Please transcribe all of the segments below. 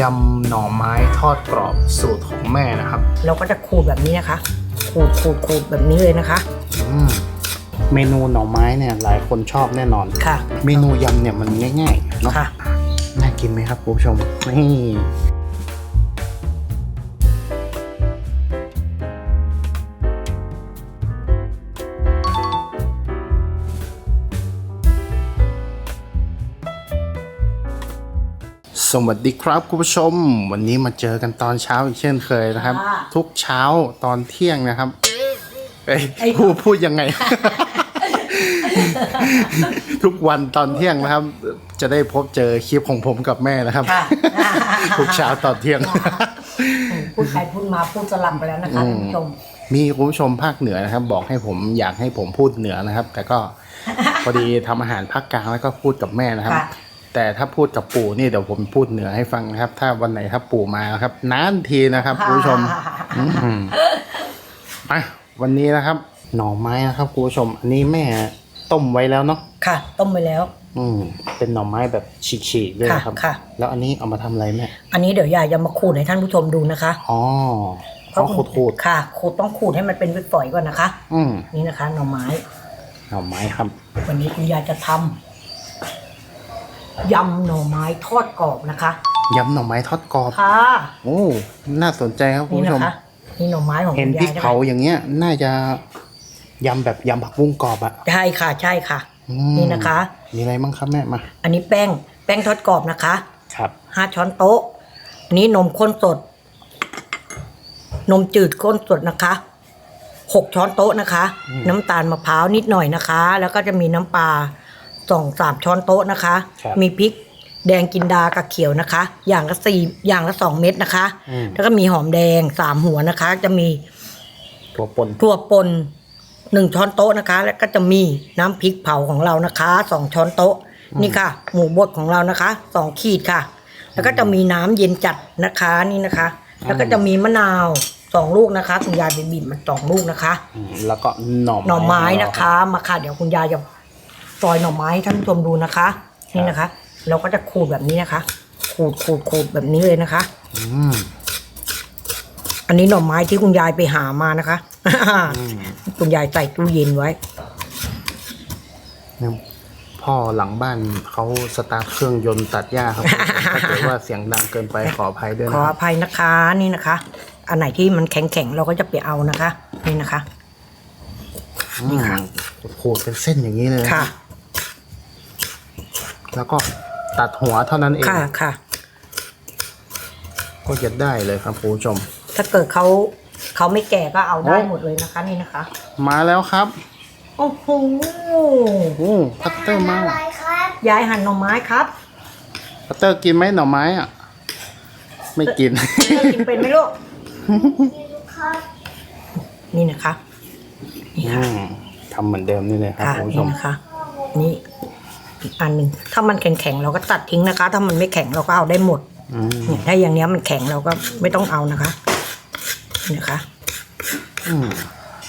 ยำหน่อไม้ทอดกรอบสูตรของแม่นะครับเราก็จะขูดแบบนี้นะคะ ขูดขูดขูดแบบนี้เลยนะคะ อืมเมนูหน่อไม้เนี่ยหลายคนชอบแน่นอน ค่ะ เมนูยำเนี่ยมันง่ายๆเนาะค่ะ น่ากินไหมครับคุณผู้ชมนี่ สวัสดีครับคุณผู้ชม วันนี้มาเจอกันตอนเช้าอีกเช่นเคยนะครับ ค่ะ ทุกเช้าตอนเที่ยงนะครับเอ้ยไอ้พูดพูดยังไง ทุกวันตอนเที่ยงนะครับ จะได้พบเจอคลิปของผมกับแม่นะครับ ค่ะ ทุกเช้าตอนเที่ยง พูดไปพูดมาพูดสลับไปแล้วนะคะท่านผู้ชม มีคุณผู้ชมภาคเหนือนะครับ บอกให้ผมอยากให้ผมพูดเหนือนะครับ แต่ก็ พอดีทำอาหารภาคกลางแล้วก็พูดกับแม่นะครับ ค่ะ แต่ถ้าพูดกับปู่นี่เดี๋ยวผมพูดเหนือให้ฟังนะครับ ถ้าวันไหนถ้าปู่มานะครับนานทีนะครับคุณผู้ชมอืมอะวันนี้นะครับ หน่อไม้นะครับคุณผู้ชม อันนี้แม่ต้มไว้แล้วเนาะค่ะ ต้มไปแล้ว อืมเป็นหน่อไม้แบบฉีกๆด้วยนะครับค่ะค่ะ แล้วอันนี้เอามาทำอะไรแม่อันนี้เดี๋ยวยายจะมาขูดให้ท่านผู้ชมดูนะคะอ๋อเขาขูดขูดค่ะขูดต้องขูดให้มันเป็นฝอยๆก่อนนะคะ ๆอืมนี่นะคะ หน่อไม้ หน่อไม้ครับ วันนี้คุณยายจะทำ ยำหน่อไม้ทอดกรอบนะคะยำหน่อไม้ทอดกรอบค่ะโอ้น่าสนใจครับคุณนี่ผู้ชมนะคะนี่หน่อไม้ของเห็นคุณพริยากยเผาอย่างเงี้ย น่าจะยำแบบยำผักบุ้งกรอบอะใช่ค่ะใช่ค่ะ อืมนี่นะคะ มีอะไรบ้างครับแม่มาอันนี้แป้งแป้งทอดกรอบนะคะครับ ห้าช้อนโต๊ะอันนี้นมข้นสด นมจืดข้นสดนะคะหกช้อนโต๊ะนะคะน้ำตาลมะพร้าวนิดหน่อยนะคะ แล้วก็จะมีน้ำปลา สองสามช้อนโต๊ะนะคะ ครับมีพริกแดงกินดากับเขียวนะคะ อย่างละสี่อย่างละสองเม็ดนะคะ อืม แล้วก็มีหอมแดงสามหัวนะคะ จะมีตัวปนถั่วป่นหนึ่งช้อนโต๊ะนะคะ แล้วก็จะมีน้ำพริกเผาของเรานะคะสองช้อนโต๊ะนี่ค่ะ หมูบดของเรานะคะสองขีดค่ะ แล้วก็จะมีน้ำเย็นจัดนะคะนี่นะคะ แล้วก็จะมีมะนาวสองลูกนะคะคุณยายไปบีบมันสองลูกนะคะ อืมแล้วก็หน่อหน่อไม้ของเรานะคะ มาค่ะเดี๋ยวคุณยายจะ ซอยหน่อไม้ให้ท่านผู้ชมดูนะคะ นี่นะคะ เราก็จะขูดแบบนี้นะคะ ขูดขูดขูดแบบนี้เลยนะคะ อืมอันนี้หน่อไม้ที่คุณยายไปหามานะคะอืมคุณยายใส่ตู้เย็นไว้ เนี่ยพ่อหลังบ้านเขาสตาร์ทเครื่องยนต์ตัดหญ้าครับ ถ้าเกิดว่าเสียงดังเกินไปขออภัยด้วยขนะอคอรับภัยนะคะนี่นะคะ อันไหนที่มันแข็งๆเราก็จะไปเอานะคะ นี่นะคะนี่ค่ะอืมขูดเป็นเส้นอย่างนี้เลยน ค่ะ แล้วก็ตัดหัวเท่านั้นเองค่ะค่ะ ก็จะได้เลยครับคุณผู้ชม ถ้าเกิดเขาเขาไม่แก่ก็เอาได้โอ้หมดเลยนะคะนี่นะคะ มาแล้วครับ โอ้โหโอ้พัตเตอร์มาอะไรครับยายหั่นหน่อไม้ครับ พัตเตอร์กินไหมหน่อไม้อะ ไม่กินเลิกกินเป็นไหมลูกนี่ลูกครับนี่นะคะนี่อืค่ะมทำเหมือนเดิมนี่เลยครับค่ะคุณผู้ชนี่มนะคะ นี่ อีกอันหนึ่งถ้ามันแข็งๆเราก็ตัดทิ้งนะคะ ถ้ามันไม่แข็งเราก็เอาได้หมดอืมเนี่ยถ้าอย่างเนี้ยมันแข็งเราก็ไม่ต้องเอานะคะนี่นะคะอืม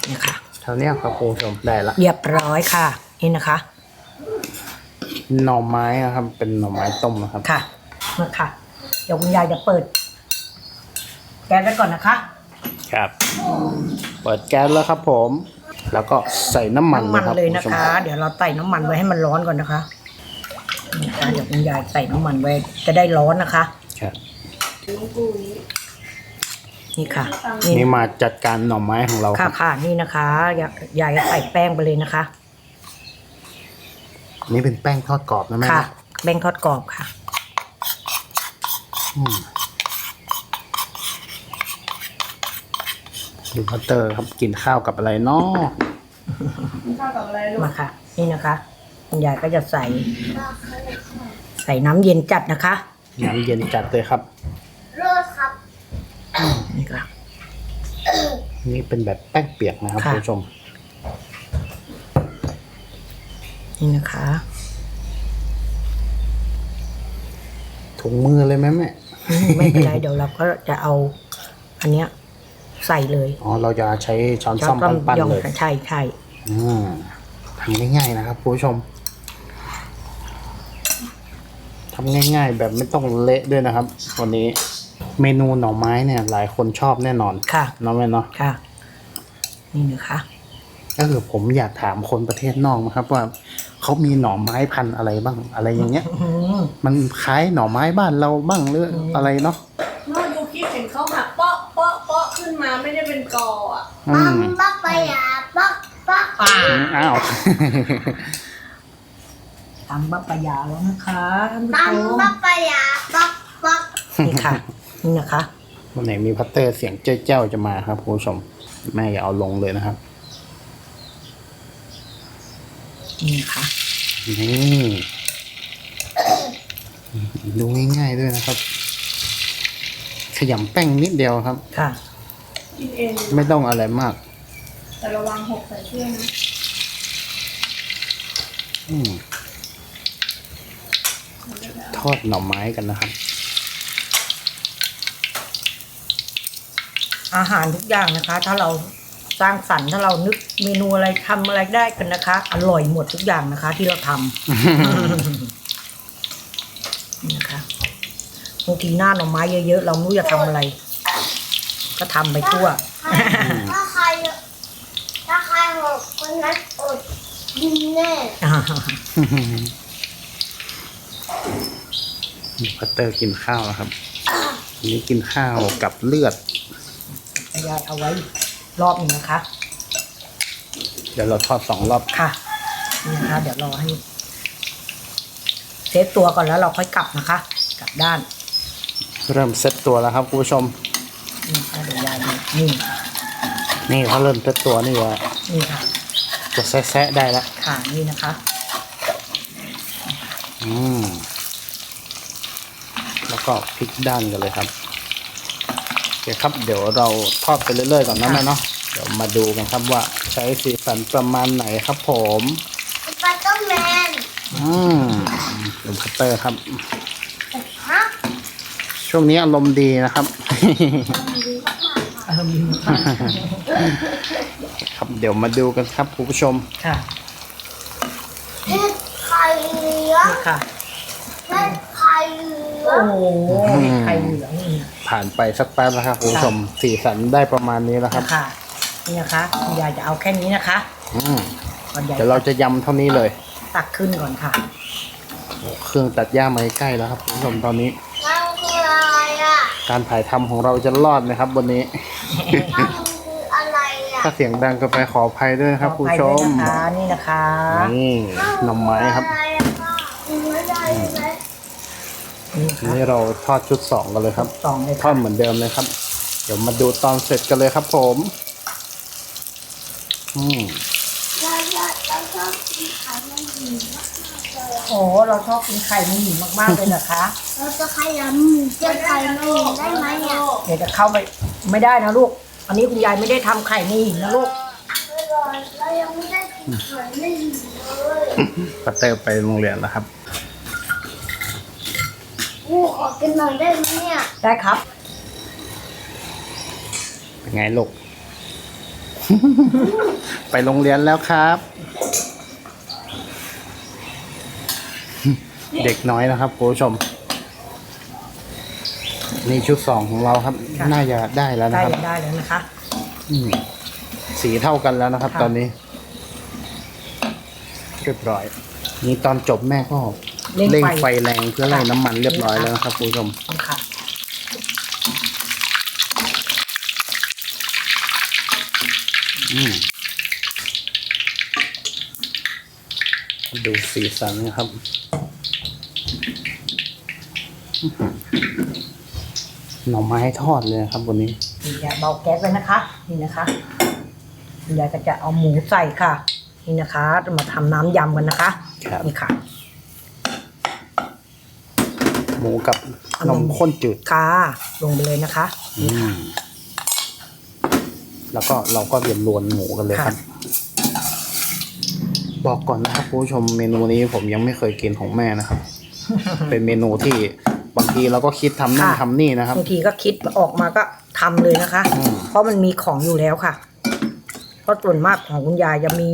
นี่ค่ะเท่านี้ครับคุณผู้ชมได้ละเรียบร้อยค่ะ นี่นะคะหน่อไม้นะครับ เป็นหน่อไม้ต้มนะครับค่ะมาค่ะ เดี๋ยวคุณยายจะเปิด แก๊สไว้ก่อนนะคะ ครับ เปิดแก๊สแล้วครับผม แล้วก็ใส่น้ำมันน้ำมันนะครับเลยณนะผู้ชมคะ เดี๋ยวเราใส่น้ำมันไว้ให้มันร้อนก่อนนะคะ นี่นะคะเดี๋ยวคุณยายใส่น้ำมันไว้ จะได้ร้อนนะคะ ครับนี่ค่ะ นี่นี่มาจัดการหน่อไม้ของเราคค่ะรับค่ะนี่นะคะยายยายจะใส่แป้งไปเลยนะคะ นี่เป็นแป้งทอดกรอบนะแม่ค่ะนะแป้งทอดกรอบค่ะ อืมดูพัตเตอร์ครับกินข้าวกับอะไรเนาะมาค่ะ นี่นะคะ คุณยายก็จะใส่ ใส่น้ำเย็นจัดนะคะน้ำเย็นจัดเลยครับโรสครับนี่ค่ะ นี่เป็นแบบแป้งเปียกนะครับค่ะ คุณผู้ชมนี่นะคะ ถุงมือเลยไหมแม่อืมไม่เป็นไร เดี๋ยวเราก็จะเอา อันเนี้ย ใส่เลยอ๋อเราจะใช้ช้อนซ่อมก็ปั้นย่องๆเลย ใช่ใช่อืมทำง่ายๆนะครับคุณผู้ชม ทำง่าย ๆ แบบไม่ต้องเละด้วยนะครับ วันนี้เมนูหน่อไม้เนี่ย หลายคนชอบแน่นอนค่ะ เนาะแม่เนาะค่ะ นี่นะคะก็คือผมอยากถามคนประเทศนอกนะครับ ว่าเขามีหน่อไม้พันธุ์อะไรบ้างอะไรอย่างเงี้ย อื้อหือมันคล้ายหน่อไม้บ้านเราบ้างหรืออะไรเนาะเมื่อดูคลิปเห็นเขาหักเปาะเปาะเปาะขึ้นมาไม่ได้เป็นกออะ อืปั๊มมปักไปยาปักปักอ่าอ้าว ตำบัปปะยาแล้วนะคะท่านผู้ปั๊มชมปักไปยาปักปักนี่ค่ะนี่นะคะวันไหนมีพัตเตอร์เสียงเจ้าเจ้าจะมาครับคุณผู้ชมแม่อย่าเอาลงเลยนะครับนี่นะคะนี่ดูง่ายๆด้วยนะครับ ขยำแป้งนิดเดียวครับ ค่ะกินเองไม่ต้องอะไรมาก แต่ระวังหกใส่เสื้อนะอืมท อดหน่อไม้กันนะครับ อาหารทุกอย่างนะคะ ถ้าเราสร้างสรรค์ถ้าเรานึกเมนูอะไรทำอะไรได้กันนะคะ อร่อยหมดทุกอย่างนะคะ ที่เราทำนี่นะคะบางทีหน้าหน่อไม้เยอะๆเราไม่รู้จะทำอะไร ก็ทำไปทั่ว ถ้าใครถ้าใครหกคนนั้นอดกินแน่ พัตเตอร์กินข้าวแล้วครับอันนี้กินข้าวกับเลือดยายเอาไว้รอบหนึงนะคะ เดี๋ยวเราทอดสองรอบ ค่ะ นี่นะคะ เดี๋ยวรอให้เซฟตัวก่อนแล้วเราค่อยกลับนะคะ กลับด้าน เริ่มเซตตัวแล้วครับคุณผู้ชม นี่ค่ะเดี๋ยวยายดูนี่นี่เขาเริ่มเซตตัวนี่ว่านี่ค่ะ จะแซะๆได้แล้วค่ะ นี่นะคะ อืมแล้ว ก็พลิกด้านกันเลยครับโอเคครับเดี๋ยวเราทอดไปเรื่อยๆก่อนนะแม่เนาะเดี๋ยวมาดูกันครับว่าใช้สีสันประมาณไหนครับ ผมสไปเดอร์แมนอืมดูพัตเตอร์ครับ ฮะช่วงนี้อารมณ์ดีนะครับ อารมณ์ดีมากครับเดี๋ยวมาดูกันครับคุณผู้ชมค่ะเห็ดไข่เหลืองนี่ค่ะเห็ดไข่ เหลือโอ้งโหไข่เหลืองนี่นะผ่านไปสักแป๊บแล้วครับคุณผู้ชมสีสันได้ประมาณนี้แล้วครับค่ะนี่นะคะคุณยายจะเอาแค่นี้นะคะอืมก่อนยายเดี๋ยวเราจะยำเท่านี้เลย ตักขึ้นก่อนค่ะ เครื่องตัดหญ้ามาใกล้แล้วครับคุณผู้ชมตอนนี้ มันคืออะไรอะการถ่ายทำของเราจะรอดไหมครับวันนี้ มันคืออะไรอะถ้าเสียงดังก็ไปขออภัยด้วยนะครับขคุณออภัผู้ยชด้วยมนะคะนี่นะคะ นี่หน่อไม้ครับอะไรอะพ่อกินไม่ได้ไหม นี่อันค่ะนี้เราทอดชุดสองกันเลยครับสองเลยทอค่ะดเหมือนเดิมเลยครับ เดี๋ยวมาดูตอนเสร็จกันเลยครับ ผม อืมเราชอบเราชอบกินไข่มันหมี่มากๆเลยอะโอ้เราชอบกินไข่มันหมี่มากๆเลยนะคะ เราจะขยำหมี่เจียวไข่มันหมี่ได้ไหมเนี่ยเดี๋ยวจะเข้าไปไม่ได้นะลูก อันนี้คุณยายไม่ได้ทำไข่ในหินนะลูก ไม่รอเรายังไม่ได้กินไข่ไม่หมี่เลยปัตเตอร์ไปโรงเรียนแล้วครับ กูขอกินหน่อยได้ไหมเนี่ยได้ครับ เป็นไงลูก ไปโรงเรียนแล้วครับ เด็กน้อยนะครับคุณผู้ชม นี่ชุดสองของเราครับ ค่ะ น่าจะได้แล้วได้นะครับได้แล้วนะคะ อืมสีเท่ากันแล้วนะครับ ค่ะ ตอนนี้ เรียบร้อย นี่ตอนจบแม่ก็ เร่งเร่งไฟไฟแรงเพื่อไล่ค่ะน้ำมันเรียบร้อยแล้วนะครับคุณผู้ชมค่ะอืมดูสีสันนะครับอื้อหือหน่อไม้ทอดเลยนะครับวันนี้นี่ยายเบาแก๊สไว้นะคะ นี่นะคะคุณยายก็จะเอาหมูใส่ค่ะ นี่นะคะจะมาทำน้ำยำกันนะคะครับนี่ค่ะ หมูกับนมข้นจืดค่ะ ลงไปเลยนะคะอืมแล้วก็เราก็เรียนรวนหมูกันเลยครับ บอกก่อนนะครับคุณผู้ชมเมนูนี้ผมยังไม่เคยกินของแม่นะครับ เป็นเมนูที่บางทีเราก็คิดทำนู่นค่ะ ทำนี่นะครับ บางทีก็คิดออกมาก็ทำเลยนะคะ อืม เพราะมันมีของอยู่แล้วค่ะ เพราะส่วนมากของคุณยายจะมี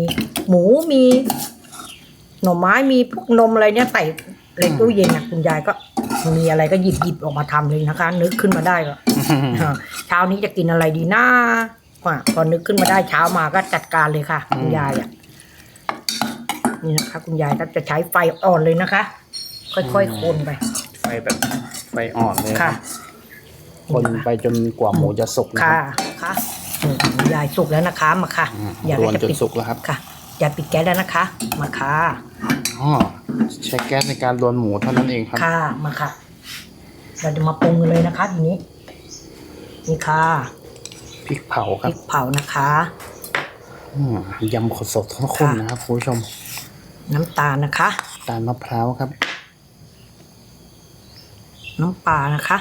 หมูมี หน่อไม้มีพวกนมอะไรเนี่ยใส่ในตู้เย็นนะคุณยายก็ มีอะไรก็หยิบหยิบออกมาทำเลยนะคะ นึกขึ้นมาได้ก็เช้านี้จะกินอะไรดีนะว่าพอนึกขึ้นมาได้เช้ามาก็จัดการเลยค่ะคุณยายอะนี่นะคะ คุณยายก็จะใช้ไฟอ่อนเลยนะคะ ค่อยๆคนไปไฟแบบไฟอ่อนเลยค่ะ คนไปจนกว่าหมูจะสุกนะค่ะรับค่ะนี่คุณยายสุกแล้วนะคะมาค่ะอืมยายรก็วนจะจนปิดสุกแล้วครับค่ะยายปิดแก๊สแล้วนะคะ มาค่ะ อ๋อใช้แก๊สในการรวนหมูเท่านั้นเองครับ ค่ะมาค่ะ เราจะมาปรุงกันเลยนะคะทีนี้ นี่ค่ะพริกเผาคพรัริบกเผานะคะ อืมยำขดสดข้นๆค่ะนะครับคุณผู้ชมน้ำตาลนะคะ ตาลมะพร้าวครับน้ำปลานะคะ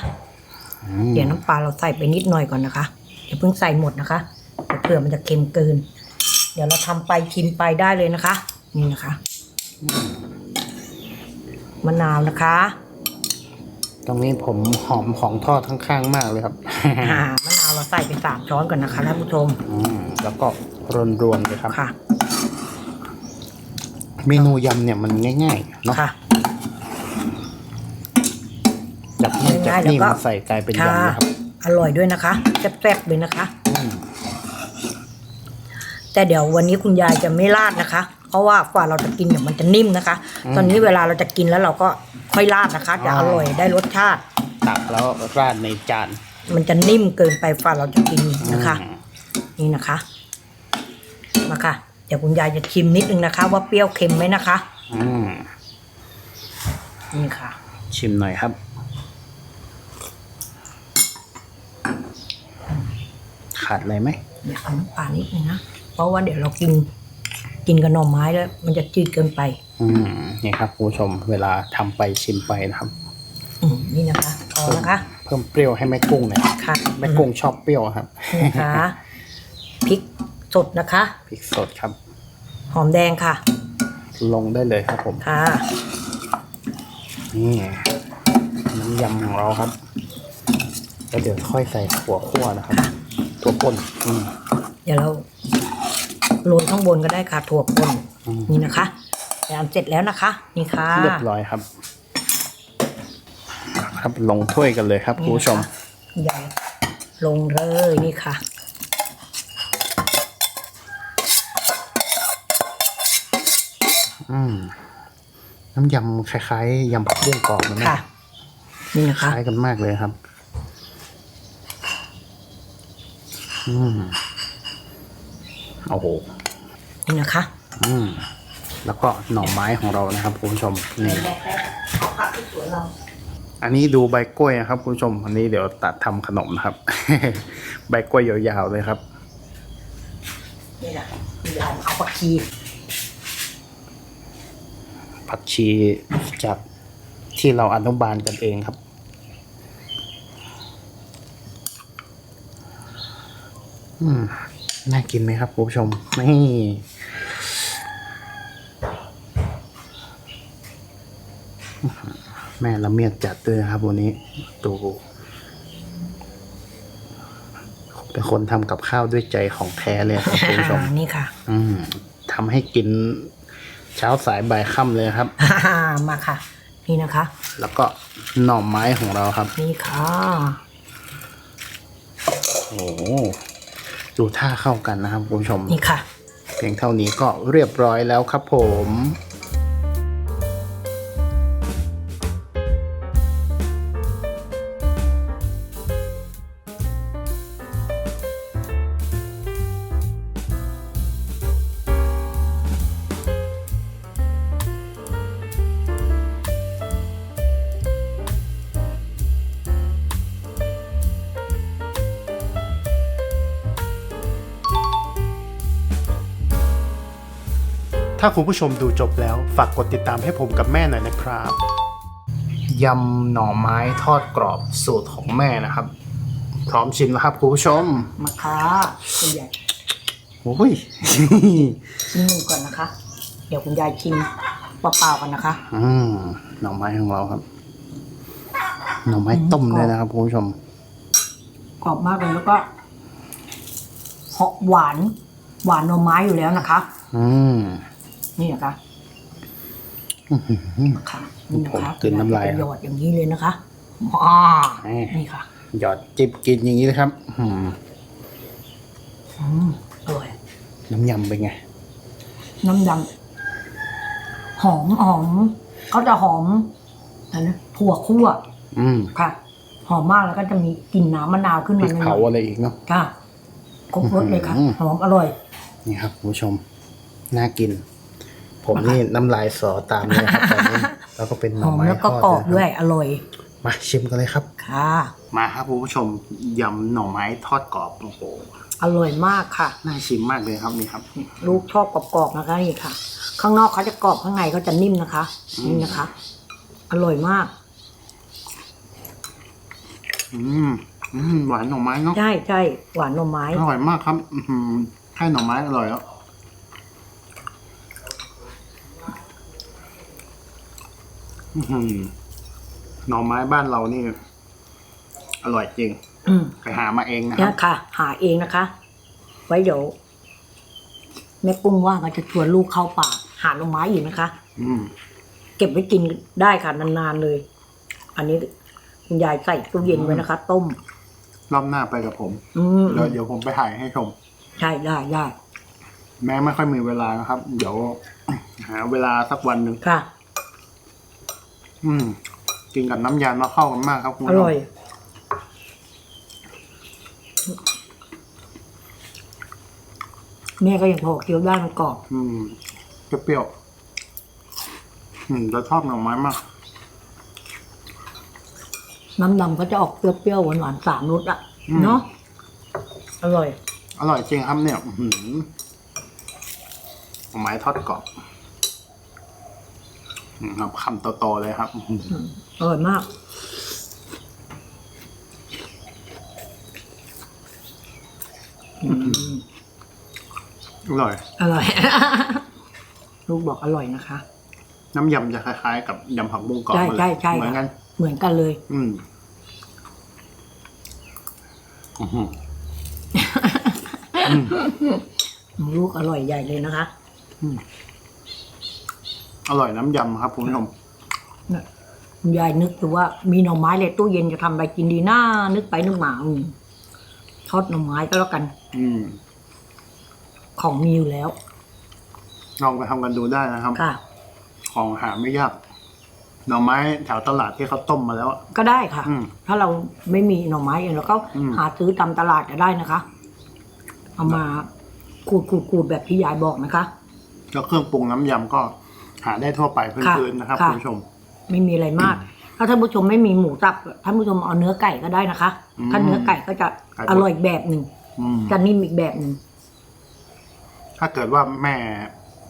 อืมเดี๋ยวน้ำปลาเราใส่ไปนิดหน่อยก่อนนะคะอย่าเพิ่งใส่หมดนะคะเดี๋ยวเผื่อมันจะเค็มเกิน เดี๋ยวเราทำไปชิมไปได้เลยนะคะ นี่นะคะ มะนาวนะคะ ตรงนี้ผมหอมของทอดข้างๆมากเลยครับอ่ามะนาวเราใส่ไปสามช้อนก่อนนะคะท่านผู้ชมอืมแล้วก็รวนๆเลยครับ ค่ะ เมนูยำเนี่ยมันง่ายๆเนาะค่ะจับนี่จับง่ายๆแล้วนี่ก็มาใส่กลายเป็นค่ะยำนะครับอร่อยด้วยนะคะแซ่บๆเลยนะคะ อืมแต่เดี๋ยววันนี้คุณยายจะไม่ราดนะคะ เพราะว่าฝ่าเราจะกินเนี่ยมันจะนิ่มนะคะ ตอนนี้เวลาเราจะกินแล้วเราก็ค่อยราดนะคะจะอร่อยได้รสชาติ ตักแล้วราดในจานมันจะนิ่มเกินไปฝ่าเราจะกินนะคะ อืมนี่นะคะมาค่ะเดี๋ยวคุณยายจะชิมนิดนึงนะคะ ว่าเปรี้ยวเค็มไหมนะคะ อืมนี่ค่ะ ชิมหน่อยครับ ขาดอะไรไหมเดี๋ยวเอาน้ำปลานิดนึงนะ เพราะว่าเดี๋ยวเรากิน กินกับหน่อไม้แล้ว มันจะจืดเกินไป อืมนี่ครับคุณผู้ชมเวลาทำไปชิมไปนะครับอืมนี่นะคะพอนะคะเพิ่มเปรี้ยวให้แม่กุ้งหน่อยค่ะแม่กุ้งชอบเปรี้ยวครับนี่นะคะพริกสดนะคะ พริกสดครับ หอมแดงค่ะ ลงได้เลยครับผมค่ะ นี่น้ำยำของเราครับแล้วเดี๋ยวค่อยใส่ถั่วคั่วนะครับค่ะถั่วป่นอืมเดี๋ยวเรา โรยข้างบนก็ได้ค่ะถั่วป่นอืมนี่นะคะยำเสร็จแล้วนะคะ นี่ค่ะเรียบร้อยครับ ครับลงถ้วยกันเลยครับคุณผู้ชมใหญ่ลงเลยนี่ค่ะอืมน้ำยำคล้ายๆยำผักบุ้งกรอบนะแม่ค่ะนี่นะคคะล้ายกันมากเลยครับ อืม โอ้โหนี่นะคะ อืมแล้วก็หน่อไม้ของเรานะครับคุณผู้ชมนี่ผักที่สวนเราอันนี้ดูใบกล้วยนะครับคุณผู้ชม อันนี้เดี๋ยวตัดทำขนมนะครับ ใบกล้วยยาวๆเลยครับนี่แหละมีเอาเอาผักชีผักชีจากที่เราอนุบาลกันเองครับ อืม น่ากินไหมครับคุณผู้ชมนี่อื้อหือแม่ละเมียดจัดด้วยนะครับวันนี้ดูเป็นคนทำกับข้าวด้วยใจของแท้เลยครับคุณผู้ชมนี่ค่ะ อืมทำให้กินเช้าสายบ่ายค่ำเลยครับมาค่ะ นี่นะคะ แล้วก็หน่อไม้ของเราครับ นี่ค่ะ โอ้โห ดูท่าเข้ากันนะครับคุณผู้ชมนี่ค่ะ เพียงเท่านี้ก็เรียบร้อยแล้วครับผม ถ้าคุณผู้ชมดูจบแล้ว ฝากกดติดตามให้ผมกับแม่หน่อยนะครับยำหน่อไม้ทอดกรอบสูตรของแม่นะครับ พร้อมชิมแล้วครับคุณผู้ชมมาค่ะคุณยายโอ้ยชิมหนึ่งก่อนนะคะ เดี๋ยวคุณยายชิมเปล่าๆกันนะคะอืมหน่อไม้ของเราครับ หน่อไม้ต้มเลยนะครับคุณผู้ชมกรอบมากเลยแล้วก็หอมหวาน หวานหน่อไม้อยู่แล้วนะคะ อืม นี่นะคะค่ะนี่นะคะผมกลืนน้ำลายจะหยอดอย่างนี้เลยนะคะอ่านี่นี่ค่ะหยอดจิบกินอย่างนี้นะครับอืมอืมอร่อย น้ำยำเป็นไง น้ำยำหอมหอมเขาจะหอมอะไรนะถั่วคั่วอืมค่ะ หอมมากแล้วก็จะมีกลิ่นน้ำมะนาวขึ้นพมาริกหน่เผาอยอะไรอีกเนาะๆค่ะครบรสเลยค่ะ อืมหอมอร่อย นี่ครับคุณผู้ชม น่ากิน ผมนี่น้ำลายสอตามเลยครับตอนนี้แล้วก็เป็นหหน่ออมไม้แล้วก็ทอดกรอบนะคด้วยรับอร่อยมาชิมกันเลยครับ ค่ะ มาครับคุณผู้ชมยำหน่อไม้ทอดกรอบโอ้โหอร่อยมากค่ะ น่าชิมมากเลยครับนี่ครับ ลูกชอบกรอบๆนะคะนี่ค่ะ ข้างนอกเขาจะกรอบข้างในเขาจะนิ่มนะคะอืม นี่นะคะ อร่อยมากอืมอืมหวานหน่อไม้เนาะใช่ใช่หวานหน่อไม้อร่อยมากครับ อือหือแค่หน่อไม้อร่อยแล้วอื้อ หือหน่อไม้บ้านเรานี่ อร่อยจริงอืมไปหามาเองนะคเนี่รัยบค่ะ หาเองนะคะ ไว้เดี๋ยวแม่กุ้งว่างก็จะชวนลูกเข้าป่า หาหน่อไม้อีกนะคะ อืมเก็บไว้กินได้ค่ะนานๆเลย อันนี้คุณยายใส่ตู้เย็นไว้นะคะ ต้ม รอบหน้าไปกับผมอืมเดี๋ยวเดี๋ยวผมไปถ่ายให้ชม ใช่ได้ได้แม้ไม่ค่อยมีเวลานะครับ เดี๋ยว หาเวลาสักวันหนึ่งค่ะ อืม กินกับน้ำยามาเข้ากันมากครับคุณอผู้ชมร่อย แม่ก็ยังพอเคี้ยวได้มันกรอบ อืมเปรี้ยวๆอืมเราชอบหน่อไม้มาก น้ำดำก็จะออกเปรี้ยวๆหวานๆสามรสอะอืม เนาะอร่อย อร่อยจริงครับเนี่ย อื้อหือหน่อไม้ทอดกรอบอืม ครับคำโตๆเลยครับอื้อหืออืมอร่อยมากอืมอร่อย อร่อย ลูกบอกอร่อยนะคะ น้ำยำจะคล้ายๆ กับยำผักบุ้งกรอบใช่หมดเลยใช่ใช่เหมือนกัน เหมือนกันเลย อืมอื้อหือลูกอร่อยใหญ่เลยนะคะ อ ร่อยน้ำยำครับคุณผู้ชมเนี่ยคุณยายนึกดูว่ามีหน่อไม้เลยตู้เย็นจะทำอะไรกินดีหน้านึกไปนึกมาอืมทอดหน่อไม้ก็แล้วกัน อืม ของมีอยู่แล้ว ลองไปทำกันดูได้นะครับ ค่ะ ของหาไม่ยาก หน่อไม้แถวตลาดที่เขาต้มมาแล้วอะ ก็ได้ค่ะ อืมถ้าเราไม่มีหน่อไม้เองเราก็อืม หาซื้อตามตลาดก็ได้นะคะ เอามาขูดขูดขูดแบบที่ยายบอกนะคะ แล้วเครื่องปรุงน้ำยำก็ หาได้ทั่วไปพื้นๆนะครับค่ะ คุณผู้ชม ไม่มีอะไรมาก ถ้าท่านผู้ชมไม่มีหมูสับท่านผู้ชมเอาเนื้อไก่ก็ได้นะคะอืมถ้าเนื้อไก่ก็จะไก่บด อร่อยอีกแบบหนึ่งอืมจะนิ่มอีกแบบหนึ่งถ้าเกิดว่าแม่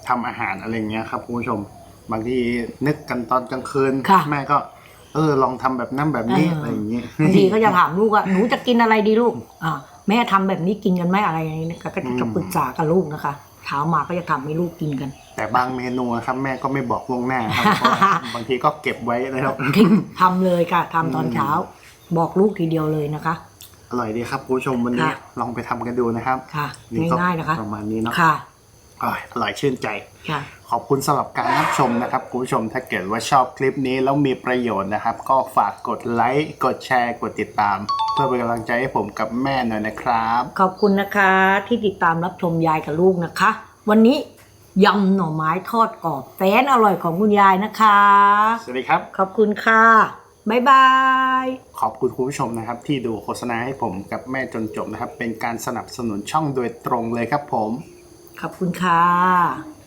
ทำอาหารอะไรเงี้ยครับคุณผู้ชม บางทีนึกกันตอนกลางคืนค่ะแม่ก็ เออลองทำแบบนั้นแบบนี้เออออะไรอย่างงี้บางทีก็จะถามลูกว่าหนูจะกินอะไรดีลูกอ่าแม่ทำแบบนี้กินกันไหมอะไรอย่างนี้นะคะก็จะปรึกษากับลูกนะคะ เช้ามาก็จะทำให้ลูกกินกัน แต่บางเมนูครับแม่ก็ไม่บอกล่วงหน้าครับเพราะว่าบางทีก็เก็บไว้นะครับ ทำเลยค่ะทำตอนเช้า บอกลูกทีเดียวเลยนะคะ อร่อยดีครับคุณผู้ชมวันนี้ค่ะ ลองไปทำกันดูนะครับค่ะ นี่ก็ง่ายๆนะคะ ประมาณนี้เนาะค่ะ อร่อยอร่อยชื่นใจ ค่ะ ขอบคุณสำหรับการรับชมนะครับคุณผู้ชมถ้าเกิดว่าชอบคลิปนี้แล้วมีประโยชน์นะครับ ก็ฝากกดไลค์กดแชร์กดติดตาม เพื่อเป็นกำลังใจให้ผมกับแม่หน่อยนะครับ ขอบคุณนะคะที่ติดตามรับชมยายกับลูกนะคะ วันนี้ยำหน่อไม้ทอดกรอบแสนอร่อยของคุณยายนะคะ สวัสดีครับ ขอบคุณค่ะ บ๊ายบาย ขอบคุณคุณผู้ชมนะครับ ที่ดูโฆษณาให้ผมกับแม่จนจบนะครับ เป็นการสนับสนุนช่องโดยตรงเลยครับผม ขอบคุณค่ะ